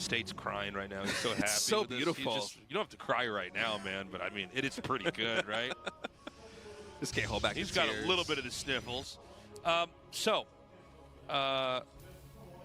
State's crying right now. He's so happy. it's so beautiful. Just, you don't have to cry right now, man. But I mean, it is pretty good, right? This can't hold back. He's got tears. a little bit of the sniffles. Um, so, uh,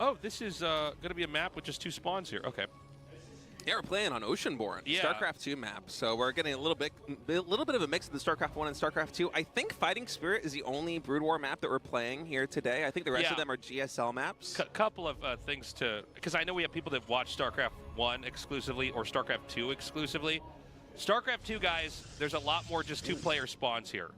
oh, this is uh, going to be a map with just two spawns here. Okay. Yeah, we're playing on Oceanborn, yeah. StarCraft 2 map. So we're getting a little bit, a little bit of a mix of the StarCraft 1 and StarCraft 2. I think Fighting Spirit is the only Brood War map that we're playing here today. I think the rest yeah. of them are GSL maps. A couple of uh, things to, because I know we have people that watch StarCraft 1 exclusively or StarCraft 2 exclusively. StarCraft 2 guys, there's a lot more just two-player spawns here.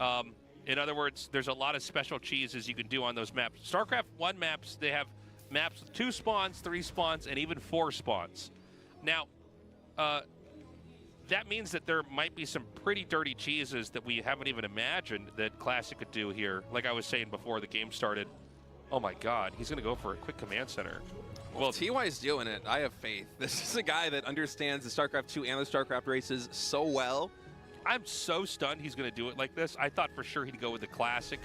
Um, in other words, there's a lot of special cheeses you can do on those maps. StarCraft 1 maps, they have maps with two spawns, three spawns, and even four spawns. Now, uh, that means that there might be some pretty dirty cheeses that we haven't even imagined that Classic could do here. Like I was saying before the game started, oh my God, he's going to go for a quick command center. Well, TY's doing it. I have faith. This is a guy that understands the StarCraft 2 and the StarCraft races so well. I'm so stunned he's going to do it like this. I thought for sure he'd go with the Classic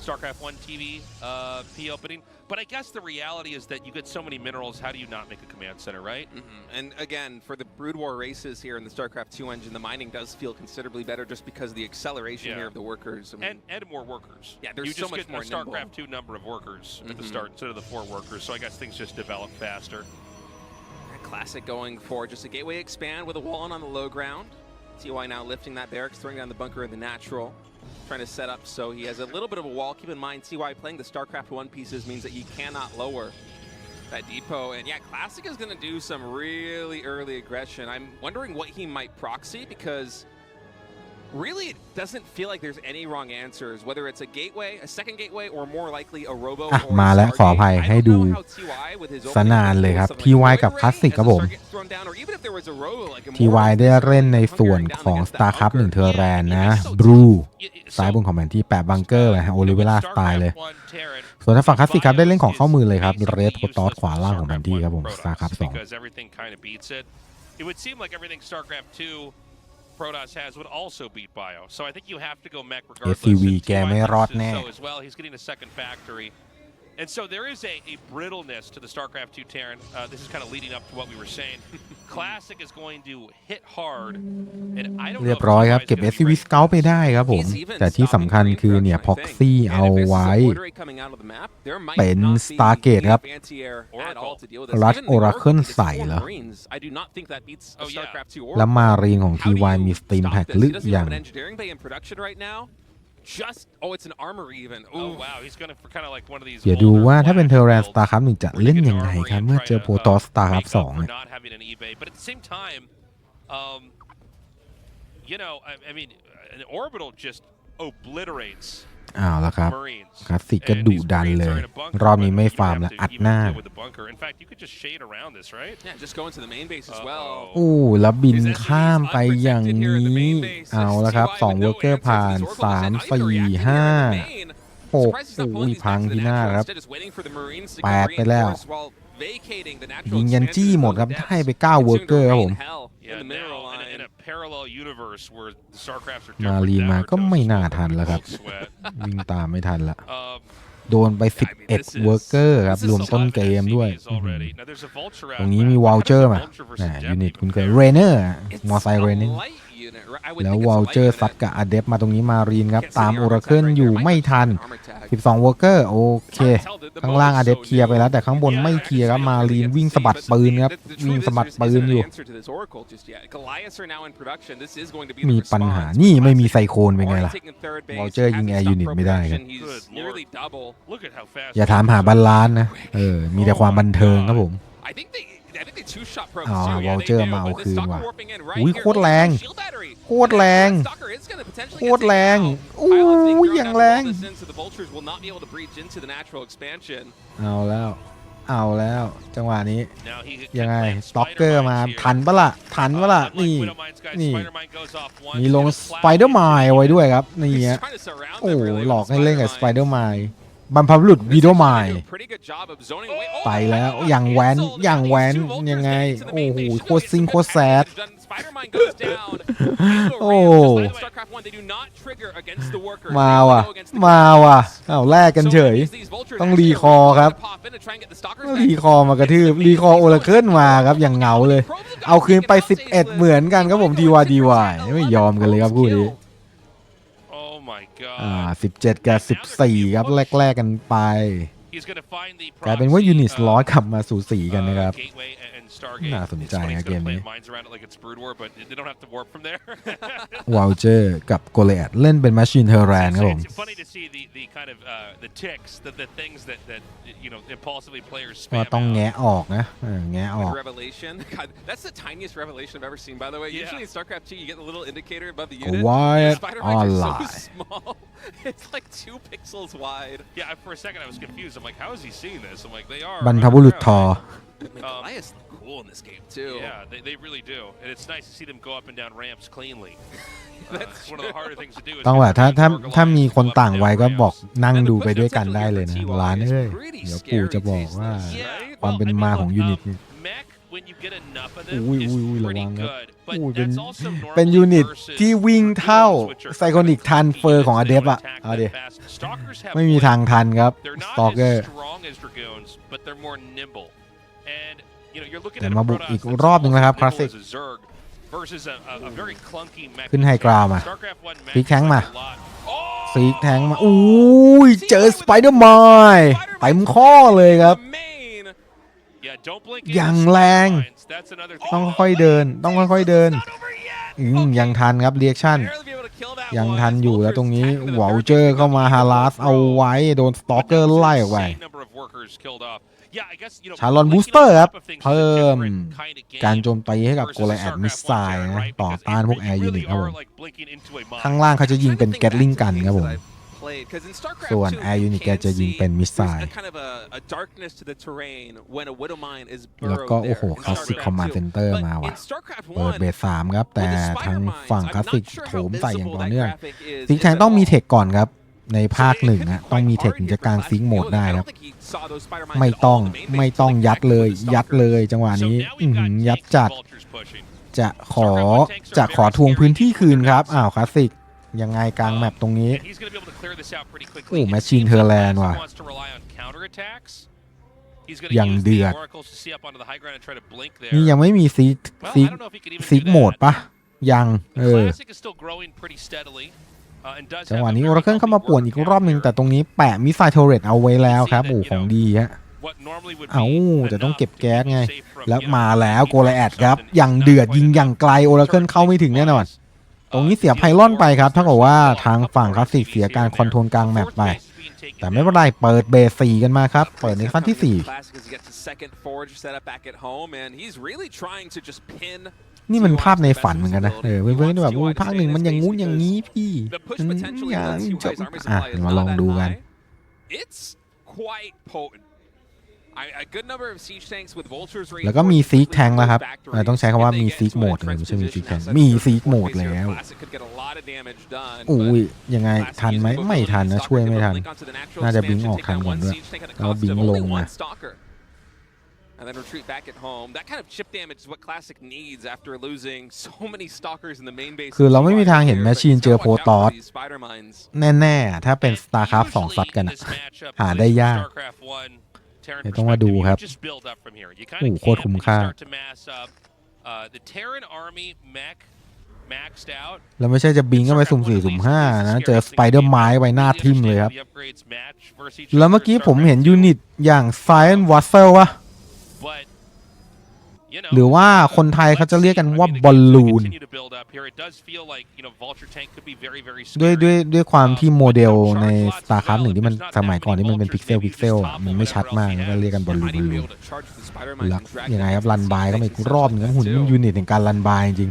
StarCraft 1 TV uh, P opening. But I guess the reality is that you get so many minerals, how do you not make a command center, right? Mm -hmm. And again, for the Brood War races here in the StarCraft 2 engine, the mining does feel considerably better just because of the acceleration yeah. here of the workers. I mean, and, and more workers. Yeah, there's you so much get more a StarCraft 2 number of workers mm -hmm. at the mm-hmm. start instead of the four workers, so I guess things just develop faster. Classic going for just a gateway expand with a wall on the low ground. TY now lifting that barracks, throwing down the bunker in the natural trying to set up so he has a little bit of a wall. Keep in mind, CY playing the StarCraft 1 pieces means that he cannot lower that depot. And yeah, Classic is going to do some really early aggression. I'm wondering what he might proxy because really it doesn't feel like there's any wrong answers, whether it's a gateway, a second gateway, or more likely a robo อ่ or มาแล้วขออภัยให้ดู สนานเลยครับ TY กับคลาสสิกครับผม TY ได้เล่นในส่วนของ StarCraft 1เทอร์แรนนะบรู ซ้ายบนของแมนที่แปะบังเกอร์นะฮะโอลิเวล่าสไตล์เลย ส่วนทางฝั่งคลาสสิกครับได้เล่นของเข้ามือเลยครับเรดโคตอส ขวาล่างของแผนที่ครับผม StarCraft 2 Protoss has would also beat Bio. So I think you have to go mech regardless. If we game rot so as well, he's getting a second factory. And so there is a, a brittleness to the StarCraft 2 Terran. Uh, this is kind of leading up to what we were saying. เรียบร้อยครับ เก็บ SCV Scout ไปได้ครับผม แต่ที่สำคัญคือ เนี่ยพ็อกซี่เอาไว้ เป็น Stargate ครับรัชโอราเคิลใส่เหรอแล้วมารีนของ TY มีสตีมแพ็ c ลึกอย่างอย่าดูว่าถ้าเป็นเทอร์แรนสตาร์ครับหนึ่งจะเล่นยังไงครับเมื่อเจอโปรตอสตาร์ครับสองเนี่ยอ้าวแล้วครับคลาสสิกก็ดุดันเลย รอบนี้ไม่ฟาร์มแล้ว อัดหน้าโอ้แล้วบินข้ามไปอย่างนี้ เอาแล้วครับสองเวอร์เกอร์ผ่านสามสี่ห้าหกอุ้ยพังที่หน้าครับแปดไปแล้วยิงยันจี้หมดครับได้ไปเก้าเวอร์เกอร์ครับผมมาลีมาก็ไม่น่าทันแล้วครับวิ่งตามไม่ทันละโดนไป 11เวิร์เกอร์ครับรวมต้นเกมด้วย ตรงนี้มีวอลเจอร์มายูนิตคุณเคย เรเนอร์มอไซค์เรเนอร์แล้ววอลเจอร์ซัดกับอเดฟมาตรงนี้มารีนครับ ตามออระเคิลอยู่ไม่ทัน 12 วอ์เกอร์ โอเค ข้างล่างอเดฟเคลียร์ไปแล้ว แต่ข้างบนไม่เคลียร์ครับมารีน วิ่งสะบัดปืนครับวิ่งสะบัดปืนอยู่ มีปัญหา นี่ไม่มีไซโคนเป็นไงล่ะวอลเจอร์ยิงแอร์ยูนิตไม่ได้ครับ อย่าถามหาบาลานนะเออมีแต่ความบันเทิงครับผมอ๋อวอลเจอร์มาเอาคืนว่ะอุ้ยโคตรแรง โคตรแรงโคตรแรงอู้ยอย่างแรงเอาแล้วเอาแล้ว จังหวะนี้ ยังไงสต็อกเกอร์มา ทันปะล่ะทันปะล่ะนี่นี่มีลงสไปเดอร์ไมล์ไว้ด้วยครับ นี่ฮะโอ้หลอกให้เล่นกับสไปเดอร์ไมล์บรรพบุรุษวีโดมายไปแล้วอย่างแหวนอย่างแหวนยังไงโอ้โหโคตรซิงโคตรแซดโอ้มาว่ะมาว่ะเอาแลกกันเฉย ต้องรีคอครับรีคอมากระทืบรีคอโอราเคิลมาครับ อย่างเงาเลย เอาคืนไป 11 เหมือนกันครับผมดีวาดีวายไม่ยอมกันเลยครับคู่นี้อ่าสิบเจ็ดกับสิบสี่ครับแลกๆกันไปกลายเป็นว่ายูนิสล้อกลับมาสู่สีกันนะครับน่าสนใจนะเกมนี้วอลเจอร์กับโกเลตเล่นเป็นแมชชีนเทอร์แรนครับผมว่าต้องแงะออกนะ แงะออก That's the tiniest revelation I've ever seen by the way usually in StarCraft 2 you get a little indicator above the unit Quiet online so small it's like two pixels wide yeah for a second I was confused I'm like how is he seeing this I'm like they are บรรพบุรุษทอ I mean, um, Elias cool in this game too. Yeah, they, they really do, and it's nice to see them go up and down ramps cleanly. ต้องว่าถ้าถ้าถ้ามีคนต่างไว้ก็บอกนั่งดูไปด้วยกันได้เลยนะหลานเอ้ยเดี๋ยวปู่จะบอกว่าความเป็นมาของยูนิตอุ้ยอุ้ยอุ้ยระวังนะอุ้ยเป็นเป็นยูนิตที่วิ่งเท่าไซคอนิกทันเฟอร์ของอเดฟอ่ะเอาดิไม่มีทางทันครับสตอเกอร์เดี๋ยวมาบุกอีกรอบหนึ่งนะครับคลาสสิก ขึ้นไฮกราวมาพีกแทงมาสีแแทงมาอุ้ยเจอสไปเดอร์มายเต็มข้อเลยครับอย่างแรง ต้องค่อยเดินต้องค่อยๆเดินยังทันครับเรียกชั่นยังทันอยู่แล้วตรงนี้วอลเจอร์เข้ามาฮาราสเอาไว้โดนสตอกเกอร์ไล่ออกไปชาลอนบูสเตอร์ครับเพิ่มการโจมตีให้กับโกลแอดมิสไซล์นะต่อต้านพวกแอร์ยูนิตครับผมข้างล่างเขาจะยิงเป็นแกตลิงกันครับผม ส่วนแอร์ยูนิตแกจะยิงเป็นมิสไซล์ แล้วก็ โอ้โหคลาสสิกคอมมานด์เซนเตอร์มาว่ะเปิดเบสสามครับ แต่ทางฝั่งคลาสสิกโถมใส่อย่างต่อเนื่องสิงแทงต้องมีเทคก่อนครับในภาคหนึ่งอะต้องมีเทคถึงจะกลางซิงโหมดได้ครับ ไม่ต้องไม่ต้องยัดเลย ยัดเลยจังหวะนี้ ยัดจัด จะขอจะขอทวงพื้นที่คืนครับอ้าวคลาสสิก ยังไงกลางแมปตรงนี้โอ้แมชชีนเทอร์แลนว่ะยังเดือด นี่ยังไม่มีซีซีซิกโหมดปะยัง เออจังหวะนี้โอราเคิลเข้ามาป่วนอีกรอบหนึ่งแต่ตรงนี้แปะมิสไซล์เทเรตเอาไว้แล้วครับโอ้ของดีฮะเอาจะต้องเก็บแก๊สไง แล้วมาแล้วโกลแอดครับอย่างเดือดยิงอย่างไกลโอราเคิลเข้าไม่ถึงแน่นอนตรงนี้เสียไพลอนไปครับถ้ากอกว่าทางฝั่งคลาสสิกเสียการคอนโทรลกลางแมปไปแต่ไม่เป็นไรเปิดเบสสี่กันมาครับ เปิดในขั้นที่สี่นี่มันภาพในฝันเหมือนกันนะ เออเว้ยอนๆแบบ ภาคหนึ่งมันอย่างงู้นอย่างนี้พี่อย่างจะอ่ะมาลองดูกัน It's quite potent แล้วก็มีซีกแทงแล้วครับ ต้องใช้คำว่ามีซีกโหมดไม่ใช่มีซีกแทงมีซีกโหมดแล้วอุ้ยยังไงทันไหมไม่ทันนะ ช่วยไม่ทัน น่าจะบิงออกทันก่อนด้วยแล้วบิงลงมา then retreat back at home. That kind of chip damage is what Classic needs after losing so many stalkers in the main base. คือเราไม่มีทางเห็นแมชชีนเจอโพตอสแน่ ๆ ถ้าเป็นาร์คราฟสองซัดกันอะหาได้ยากเดี๋ยต้องมาดูครับโอ้โหโคตรคุ้มค่า แล้วไม่ใช่จะบินก็ไปสุ่มสี่สุ่มห้านะ เจอสไปเดอร์ไม้ไว้หน้าทิมเลยครับ แล้วเมื่อกี้ผมเห็นยูนิต อย่างไซเอนวัตเซลวะหรือว่าคนไทยเขาจะเรียกกันว่าบอลลูนด้วยด้วยด้วยความที่โมเดลใน StarCraft หนึ่งที่มันสมัยก่อน ที่มันเป็นพิกเซลพิกเซลมันไม่ชัดมากก็เรียกกันบอลลูนบอลลูนแล้วยังไงครับรันบายก็มาอีรอบหนึ่งหุ่นยูนิตถึงการรันบายจริง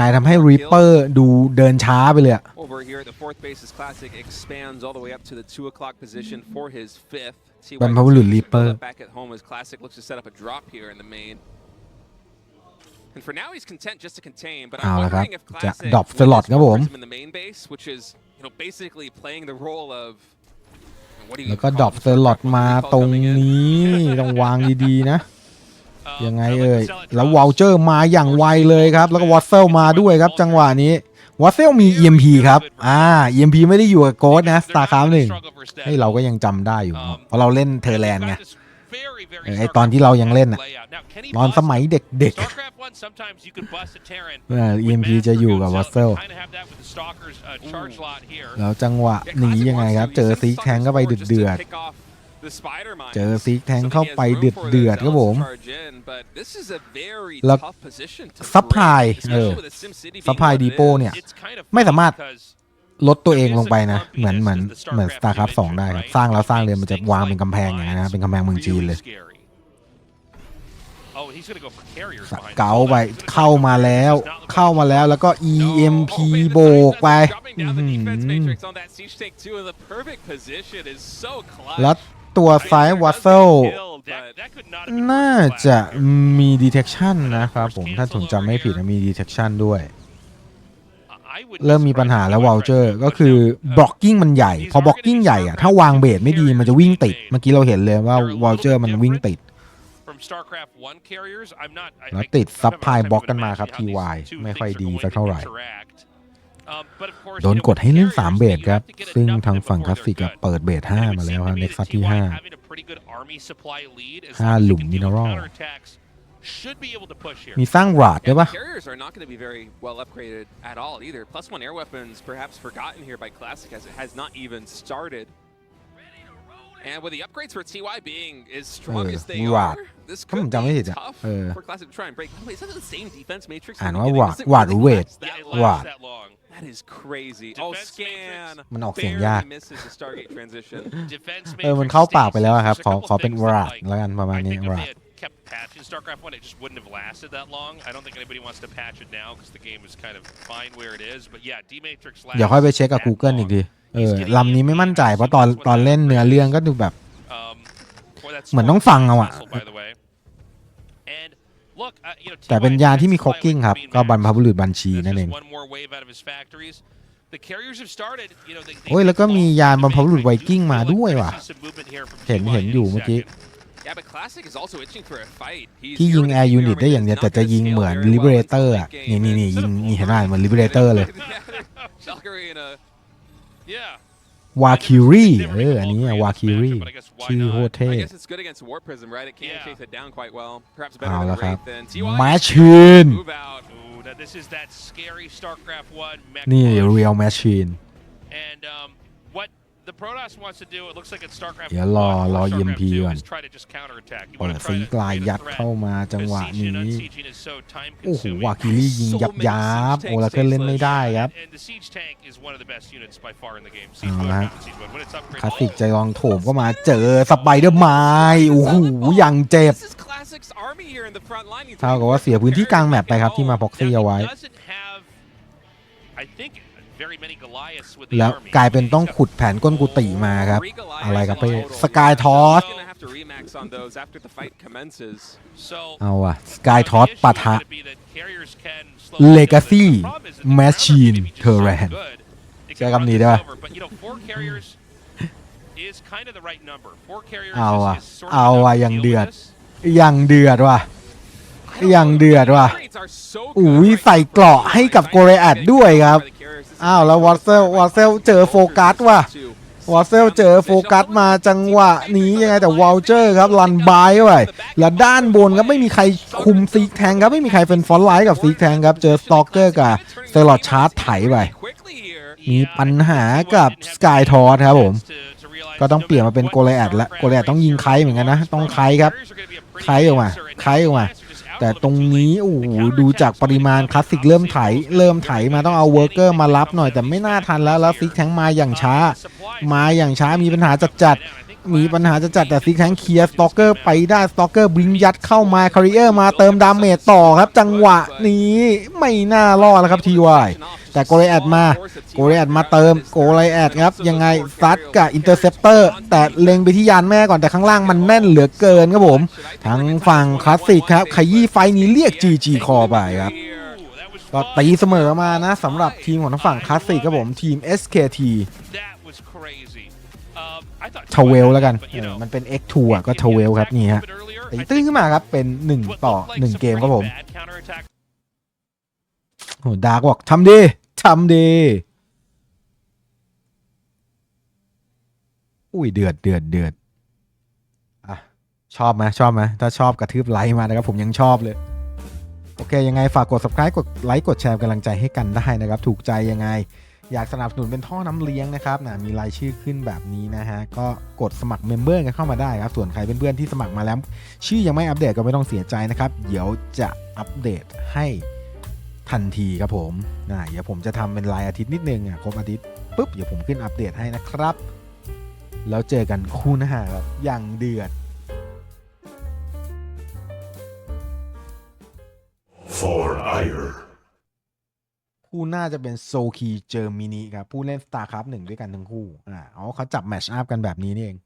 นายทำให้รีเปอร์ดูเดินช้าไปเลยอะ Over here at the fourth base's classic expands all the way up to the two o'clock position for his fifth. บรรพบุรุษ Reaper Back at home as classic looks to set up a drop here in the main. And for now he's content just to contain, but เอา I'm ละครับ wondering if จะ classic ดรอปสล็อตครับผม in the main base, which is you know basically playing the role of แล้วก็ดรอปสล็อตมาตรงนี้ต้องวางดีๆนะยังไงเอ่ยแล้ววอลเจอร์มาอย่างไวเลยครับ แล้วก็วอตเซลมาด้วยครับ จังหวะนี้วอตเซลมี EMP ครับอ่า EMP ไม่ได้อยู่กับโกดนะสตาร์คาฟหนึ่งให้เราก็ยังจำได้อยู่เพราะเราเล่นเทอร์แลนด์ไงไอตอนที่เรายังเล่นอะตอนสมัยเด็กๆเออ EMP จะอยู่กับวอสเซลแล้วจังหวะหนียังไงครับ เจอซีแทงก็ไปเดือดเจอซีกแทงเข้าไปเดือดเดือดครับผมแล้วซัพพลายเออซัพพลายดีโปเนี่ย ไม่สามารถลดตัวเองลงไปนะ เหมือนเหมือนเหมือนสตาร์ครับสองได้ครับสร้างแล้วสร้างเลยมันจะวางเป็นกำแพงอย่างนี้นะเป็นกำแพงเมืองจีนเลย เก๋าไปเข้ามาแล้วเข้ามาแล้วแล้วก็ EMP โบกไปแล้วตัวไฟายวัตเซล น่าจะมีดีเทคชันนะครับผม ถ้าถึงจำไม่ผิดมีดีเทคชันด้วย เริ่มมีปัญหาแล้ววอลเจอร์ ก็คือบล็อกกิ้งมันใหญ่ พอบล็อกกิ้งใหญ่อะถ้าวางเบสไม่ดีมันจะวิ่งติดเมื่อกี้เราเห็นเลยว่าวอลเจอร์มันวิ่งติดแล้วติดซับพายบล็อกกันมาครับ TY ไม่ค่อยดีสักเท่าไหร่โดนกดให้เล่น3เบสครับซึ่งทางฝั่งคลาสสิกเปิดเบส5มาแล้วครับเน็กซัสที่5 5หลุมมินอรัลมีสร้างราดด้วยปะ And with the upgrades for TY being as strong as they are, this could be tough for Classic to try and break. the way, is that the same defense matrix? a n d what? What? What? w ว a t w h a That is crazy. Oh, scan. มันออกเสียงยากเออมันเข้าปากไปแล้วอ t ครับ ขอขอเป็นหวาดแล้วกัน ประมาณนี้ e วาด kept patching StarCraft 1, it just wouldn't have lasted that long. I don't think anybody wants to patch it now because the game is kind of fine where it is. But yeah, D-Matrix lasts เดี๋ยวค่อยไปเช็คกับ Google อีกทีเออลำนี้ไม่มั่นใจเพราะตอนตอนเล่นเนื้อเรื่องก็ดูแบบ เหมือนต้องฟังเอาอะแต่เป็นยาที่มีคอกกิ้งครับ ก็บรรพบุรุษบัญชีนั่นเองโอ้ยแล้วก็มียานบรรพบุรุษไวกิ้งมาด้วยว่ะ เห็นเห็นอยู่เมื่อกี้ ที่ยิงแอร์ยูนิตได้อย่างเดียวแต่จะยิงเหมือนลิเบอเรเตอร์อ่ะนี่นี่นี่ยิงนี่เห็นไหมเหมือนลิเบอเรเตอร์เลยวาคิรีเอออันนี้วาคิรีชื่อโคตเท่เอาละครับมาชินนี่เรียลแมชชีนเดี๋ยวรอรอ EMP ก่อนอปล่อยสีกลายยัดเข้ามาจังหวะนี้โอ้โหวากิลี่ยิงยับยับโอ้ละเคยเล่นไม่ได้ครับเอาละคลาสสิกใจลองโถมก็มาเจอสไปเดอร์ไมล์โอ้โหยังเจ็บเท่ากับว่าเสียพื้นที่กลางแมปไปครับที่มาพ็อกซี่เอไว้แล้วกลายเป็นต้องขุดแผนก้นกุฏิมาครับอะไรครับไปสกายทอสเอาอะสกายทอสปะทะเลกาซี่แมชชีนเทอร์แรนใช้คำนี้ได้ปะเอาอะเอาอะยังเดือดยังเดือดว่ะยังเดือดว่ะอุ้ยใส่เกราะให้กับโกเรอัดด้วยครับอ้าวแล้ววอตเซลวอตเซลเจอโฟกัสว่ะวอตเซลเจอโฟกัสมาจังหวะนี้ยังไงแต่วอลเจอร์ครับลันบายไปแล้วด้านบนครับไม่มีใครคุมซีกแทงครับไม่มีใครเป็นฟอนไลท์กับซีกแทงครับเจอสตอกเกอร์กับเซลอดชาร์จไถไปมีปัญหากับสกายทอสครับผมก็ต้องเปลี่ยนมาเป็นโกลแอดละโกลแอดต้องยิงไคเหมือนกันนะ ต้องไคครับไคออกมาไคออกมาแต่ตรงนี้โอ้โหดูจากปริมาณคลาสสิกเริ่มไถ เริ่มไถมาต้องเอาเวิร์กเกอร์มารับหน่อยแต่ไม่น่าทันแล้วแล้วฟิกแทงมาอย่างช้า มาอย่างช้ามีปัญหาจัดดมีปัญหาจะจัด แต่ซิกแทงเคลียร์ สตอกเกอร์ไปได้สตอกเกอร์บิงยัดเข้ามาคาริเออร์มาเติมดาเมจต่อครับจังหวะนี้ไม่น่ารอดแล้วครับทีวายแต่โกเลแอดมาโกเลแอดมาเติมโกเลแอดครับยังไงซัดกับอินเตอร์เซปเตอร์แต่เล็งไปที่ยานแม่ก่อนแต่ข้างล่างมันแน่นเหลือเกินครับผมทั้งฝั่งคลาสสิก ครับขยี้ไฟนี้เรียกจีจีคอไปครับก็ตีเสมอมานะสำหรับทีมของทั้งฝั่งคลาสสิกครับผมทีม SKT ทเวลแล้วกัน มันเป็น X2 อ่ะก็ทเวลครับ นี่ฮะตีตื้นขึ้นมาครับเป็น 1 ต่อ 1 เกมครับผมโอ้ดาร์กบอกทำดีทำดี อุ้ย เดือดเดือดเดือดอ่ะชอบไหมชอบไหมถ้าชอบกระทืบไลค์มานะครับ ผมยังชอบเลย โอเค ยังไง ฝากกด subscribe กดไลค์กดแชร์กำลังใจให้กันได้นะครับ ถูกใจยังไงอยากสนับสนุนเป็นท่อน้ำเลี้ยงนะครับนะมีรายชื่อขึ้นแบบนี้นะฮะก็กดสมัครเมมเบอร์กันเข้ามาได้ครับส่วนใครเพื่อนๆที่สมัครมาแล้ว ชื่อยังไม่อัปเดตก็ไม่ต้องเสียใจนะครับ เดี๋ยวจะอัปเดตให้ทันทีครับผมนะเดี๋ยวผมจะทำเป็นรายอาทิตย์นิดนึงอ่ะครบอาทิตย์ปุ๊บเดี๋ยวผมขึ้นอัปเดตให้นะครับ แล้วเจอกันคู่หน้าครับอย่างเดือด for ire. คู่น่าจะเป็นโซคีเจอร์มินิครับผู้เล่นสตาร์ครับหนึ่งด้วยกันทั้งคู่อ่าอ๋อเขาจับแมชอัพกันแบบนี้นี่เอง